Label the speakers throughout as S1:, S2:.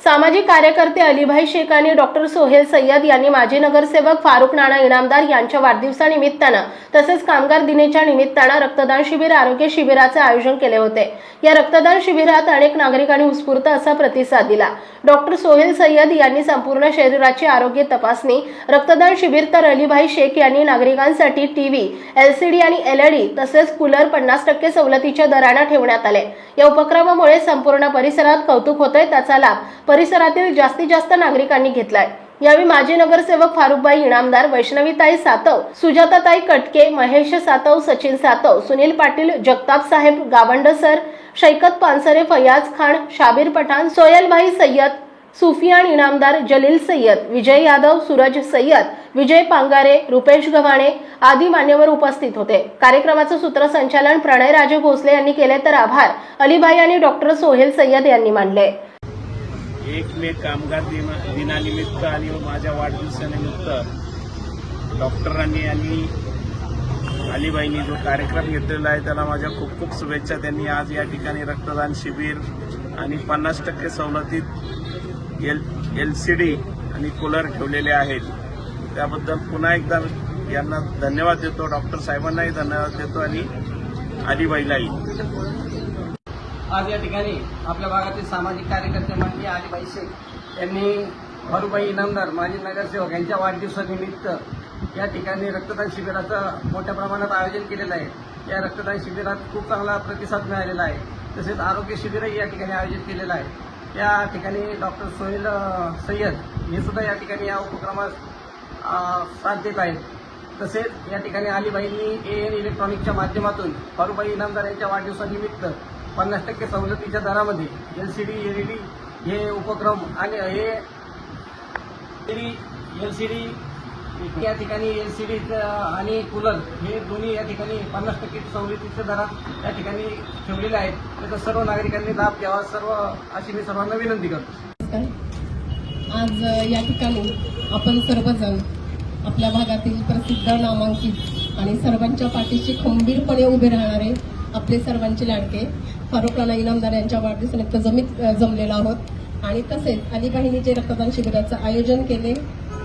S1: सामाजिक कार्यकर्ते अलीभाई शेख आणि डॉक्टर सोहेल सय्यद यांनी माजी नगरसेवक फारुख नाना इनामदार यांच्या वाढदिवसानिमित्तानं तसेच कामगार दिनेच्या निमित्तानं रक्तदान शिबिर आरोग्य शिबिराचे आयोजन केले होते. या रक्तदान शिबिरात अनेक नागरिकांनी उत्स्फूर्त असा प्रतिसाद दिला. डॉक्टर सोहेल सय्यद यांनी संपूर्ण शरीराची आरोग्य तपासणी रक्तदान शिबिर तर अलीभाई शेख यांनी नागरिकांसाठी टीव्ही एलसीडी आणि एलईडी तसेच कूलर पन्नास टक्के सवलतीच्या दरानं ठेवण्यात आले. या उपक्रमामुळे संपूर्ण परिसरात कौतुक होतंय त्याचा लाभ परिसरातील जास्तीत जास्त नागरिकांनी घेतलाय. यावेळी माजी नगरसेवक फारुखबाई इनामदार वैष्णवीताई सातव सुजाताताई कटके महेश सातव सचिन सातव सुनील पाटील जगताप साहेब गावंड सर शैकत पानसरे फयाज खान शाबीर पठाण सोयलभाई सय्यद सुफियान इनामदार जलील सय्यद विजय यादव सूरज सय्यद विजय पांगारे रुपेश गव्हाणे आदी मान्यवर उपस्थित होते. कार्यक्रमाचं सूत्रसंचालन प्रणय राजे भोसले यांनी केले तर आभार. अलीभाई आणि डॉक्टर सोहेल सय्यद यांनी मानले.
S2: एक मे कामगार दिना दिनानिमित्त आणि माझ्या वाढदिवसानिमित्त डॉक्टरांनी आणि अलीबाईंनी जो कार्यक्रम घेतलेला आहे त्याला माझ्या खूप खूप शुभेच्छा. त्यांनी आज या ठिकाणी रक्तदान शिबिर आणि पन्नास टक्के सवलतीत एल एल सी डी आणि कूलर ठेवलेले आहेत. त्याबद्दल पुन्हा एकदा यांना धन्यवाद देतो. डॉक्टर साहेबांनाही धन्यवाद देतो आणि अलीबाईलाही.
S3: आज या ठिकाणी आपल्या भागातील सामाजिक कार्यकर्ते म्हणजे अलीबाई शेख यांनी भारूबाई इनामदार माजी नगरसेवक यांच्या वाढदिवसानिमित्त या ठिकाणी रक्तदान शिबिराचं मोठ्या प्रमाणात आयोजन केलेलं आहे. या रक्तदान शिबिरात खूप चांगला प्रतिसाद मिळालेला आहे. तसेच आरोग्य शिबिरही या ठिकाणी आयोजित केलेलं आहे. या ठिकाणी डॉक्टर सोहेल सय्यद हे सुद्धा या ठिकाणी या उपक्रमास साथ देत आहेत. तसेच या ठिकाणी अलीबाईंनी ए एन इलेक्ट्रॉनिकच्या माध्यमातून फारुबाई इनामदार यांच्या वाढदिवसानिमित्त पन्नास टक्के सवलतीच्या दरामध्ये L C D L E D हे उपक्रम आणि हे एल सी डी या ठिकाणी एल सी डी आणि कूलर हे दोन्ही या ठिकाणी पन्नास टक्के सवलतीच्या दरात या ठिकाणी ठेवलेले आहेत. त्याचा सर्व नागरिकांनी लाभ घ्यावा. सर्व अशी मी सर्वांना विनंती करतो.
S4: आज या ठिकाणी आपण सर्वजण आपल्या भागातील प्रसिद्ध नामांकित आणि सर्वांच्या पाठीशी खंबीरपणे उभे राहणारे आपले सर्वांचे लाडके फारुख राणा इनामदार यांच्या वाढदिवसानिमित्त जमीत अ, जमलेलो आहोत. आणि तसेच अलीबाईंनी जे रक्तदान शिबिराचं आयोजन केले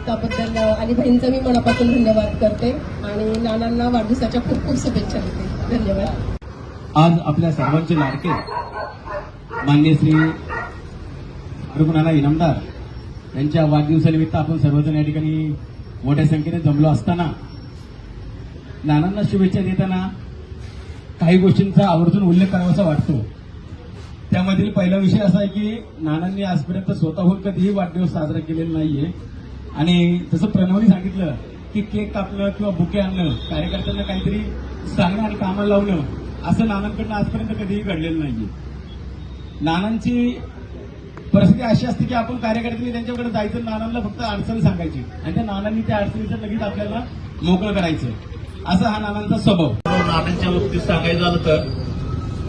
S4: त्याबद्दल अ, अलीबाईंचा मी मनापासून धन्यवाद करते. आणि नानांना वाढदिवसाच्या खूप खूप शुभेच्छा देते. धन्यवाद.
S5: आज आपल्या सर्वांचे लाडके मान्य श्री रुग्णाला इनामदार. यांच्या वाढदिवसानिमित्त आपण सर्वजण या ठिकाणी मोठ्या संख्येने जमलो असताना नानांना शुभेच्छा देताना काही गोष्टींचा आवर्जून उल्लेख करावासा वाटतो. त्यामधील पहिला विषय असा आहे की नानांनी आजपर्यंत स्वतःहून कधीही वाढदिवस साजरा केलेला नाहीये. आणि जसं प्रणवनी सांगितलं की केक कापणं किंवा बुके आणणं कार्यकर्त्यांना काहीतरी सांगणं आणि कामाला लावणं असं नानांकडनं आजपर्यंत कधीही घडलेलं नाहीये. नानांची परिस्थिती अशी असते की आपण कार्यकर्त्यांनी त्यांच्याकडे जायचं नानांना फक्त अडचण सांगायची. आणि त्या नानांनी त्या अडचणीचं लगेच आपल्याला मोकळं करायचं. असा हा नानांचा स्वभाव.
S6: नानांच्या बाबतीत सांगायचं झालं तर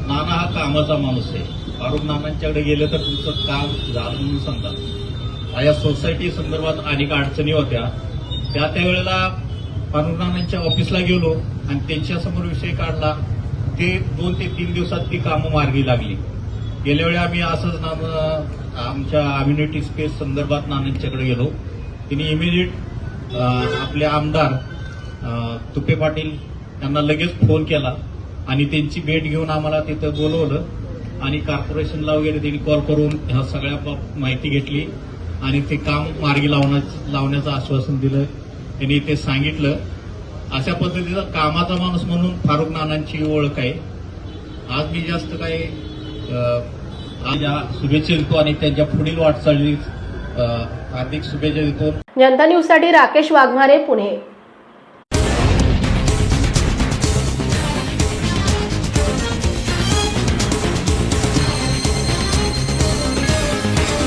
S6: नाना हा कामाचा माणूस आहे. फारुख नानांच्याकडे गेले तर तुमचं काम झालं म्हणून सांगतात. या सोसायटी संदर्भात अनेक अडचणी होत्या. त्या त्यावेळेला फारुख नानांच्या ऑफिसला गेलो आणि त्यांच्यासमोर विषय काढला. ते दोन ते तीन दिवसात ती कामं मार्गी लागली. गेल्या वेळी आम्ही असंच नाना आमच्या अम्युनिटी स्पेस संदर्भात नानांच्याकडे गेलो. तिने इमिजिएट आपले आमदार तुपे पाटील त्यांना लगेच फोन केला आणि त्यांची भेट घेऊन आम्हाला तिथं बोलवलं आणि कॉर्पोरेशनला वगैरे त्यांनी कॉल करून ह्या सगळ्या माहिती घेतली आणि ते काम मार्गी लावण्या लावण्याचं आश्वासन दिलं. त्यांनी ते सांगितलं. अशा पद्धतीचा कामाचा माणूस म्हणून फारुख नानांची ओळख आहे. आज मी जास्त काही आज शुभेच्छा देतो आणि त्यांच्या पुढील वाटचालीस हार्दिक शुभेच्छा देतो.
S1: जनता न्यूजसाठी राकेश वाघमारे पुणे.